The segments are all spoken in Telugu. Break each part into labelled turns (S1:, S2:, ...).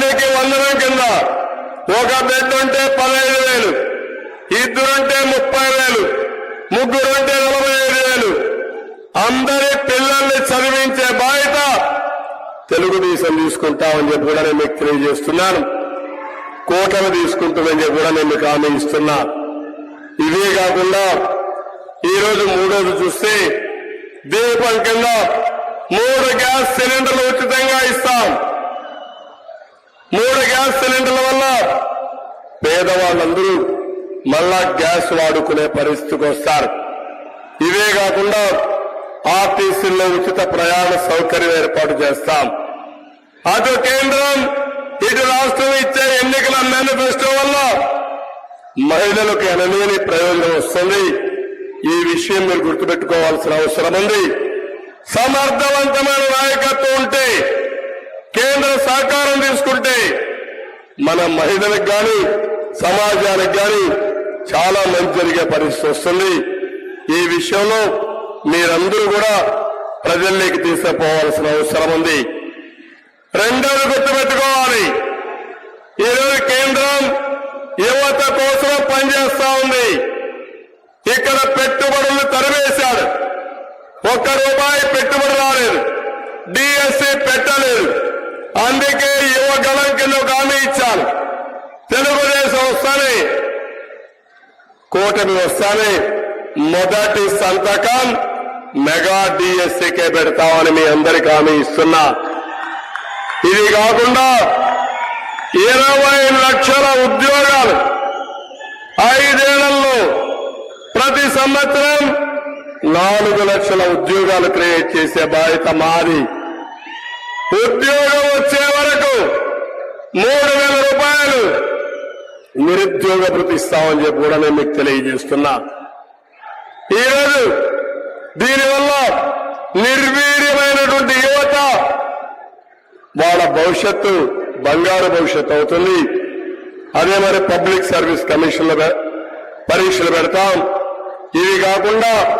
S1: తల్లికి వందనం కింద ఒక బిడ్డ ఉంటే పదహైదు వేలు ఇద్దరుంటే ముప్పై వేలు ముగ్గురుంటే నలభై ఐదు వేలు. అందరి పిల్లల్ని చదివించే బాధ్యత తెలుగుదేశం తీసుకుంటామని చెప్పి కూడా నేను మీకు తెలియజేస్తున్నాను. కోటలు తీసుకుంటుందని చెప్పి కూడా నేను మీకు హామీ ఇస్తున్నా. ఇవే కాకుండా ఈ రోజు మూడోది చూస్తే దీపం కింద మూడు గ్యాస్ సిలిండర్లు ఉచితంగా ఇస్తాం. గ్యాస్ సిలిండర్ల వల్ల పేదవాళ్ళందరూ మళ్ళా గ్యాస్ వాడుకునే పరిస్థితికి వస్తారు. ఇవే కాకుండా ఆర్టీసీల్లో ఉచిత ప్రయాణ సౌకర్యం ఏర్పాటు చేస్తాం. అటు కేంద్రం ఇటు రాష్ట్రం ఇచ్చే ఎన్నికల మేనిఫెస్టో వల్ల మహిళలకు ఎనలేని ప్రయోజనం వస్తుంది. ఈ విషయం మీరు గుర్తుపెట్టుకోవాల్సిన అవసరం ఉంది. సమర్థవంతమైన నాయకత్వం ఉంటే కేంద్ర సహకారం తీసుకుంటే మన మహిళలకు గాని సమాజానికి గాని చాలా మంచి జరిగే పరిస్థితి వస్తుంది. ఈ విషయంలో మీరందరూ కూడా ప్రజల్లోకి తీసుకుపోవాల్సిన అవసరం ఉంది. రెండోది గుర్తుపెట్టుకోవాలి. ఈరోజు కేంద్రం యువత కోసం పనిచేస్తా ఉంది. ఇక్కడ పెట్టుబడులు తరివేశాడు ఒక్క రూపాయి పెట్టుబడి రాలేదు. డిఎస్సి పెట్టలేదు. అందుకే యువ కింద ఒక హామీ ఇచ్చాను తెలుగుదేశం వస్తానే కూటమి వస్తానే మొదటి సంతకం మెగా డిఎస్సీకే పెడతామని మీ అందరికి హామీ ఇస్తున్నా. ఇది కాకుండా ఇరవై లక్షల ఉద్యోగాలు ఐదేళ్ళలో ప్రతి సంవత్సరం నాలుగు లక్షల ఉద్యోగాలు క్రియేట్ చేసే బాధ్యత మాది. ఉద్యోగం వచ్చే మూడు వేల రూపాయలు. నిరుద్యోగ ప్రతిస్తామని చెప్పి కూడా నేను మీకు తెలియజేస్తున్నా. ఈరోజు దీనివల్ల నిర్వీర్యమైనటువంటి యువత వాళ్ళ భవిష్యత్తు బంగారు భవిష్యత్తు అవుతుంది. అదే మరి పబ్లిక్ సర్వీస్ కమిషన్ల పరీక్షలు పెడతాం. ఇవి కాకుండా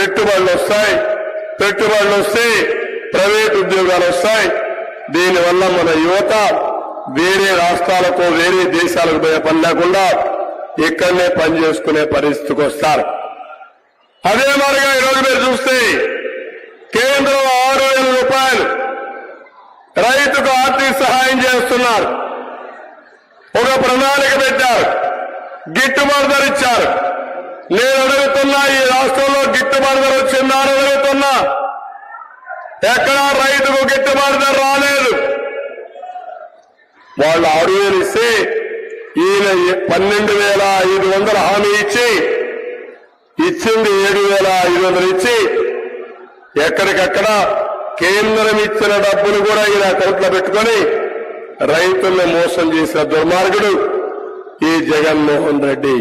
S1: పెట్టుబడులు వస్తాయి. పెట్టుబడులు వస్తే ప్రైవేట్ ఉద్యోగాలు వస్తాయి. దీనివల్ల మన యువత వేరే రాష్ట్రాలకు వేరే దేశాలకు పోయే పని లేకుండా ఇక్కడనే పని చేసుకునే పరిస్థితికి వస్తారు. అదే మాదిరిగా ఈరోజు మీరు చూస్తే కేంద్రం ఆరు వేల రూపాయలు రైతుకు ఆర్థిక సహాయం చేస్తున్నారు. ఒక ప్రణాళిక పెట్టారు. గిట్టుబాటు ధర ఇచ్చారు. నేను అడుగుతున్నా ఈ రాష్ట్రంలో గిట్టుబాటు ధర వచ్చిందా అని అడుగుతున్నా. ఎక్కడా రైతుకు గిట్టుబాటు ధర రాలేదు. వాళ్ళు ఆరు వేలు ఇస్తే ఈయన పన్నెండు వేల ఐదు వందల హామీ ఇచ్చి ఇచ్చింది ఏడు వేల ఐదు వందలు ఇచ్చి ఎక్కడికక్కడ కేంద్రం ఇచ్చిన డబ్బులు కూడా ఈయన అకౌంట్లో పెట్టుకొని రైతుల్ని మోసం చేసిన దుర్మార్గుడు ఈ జగన్మోహన్ రెడ్డి.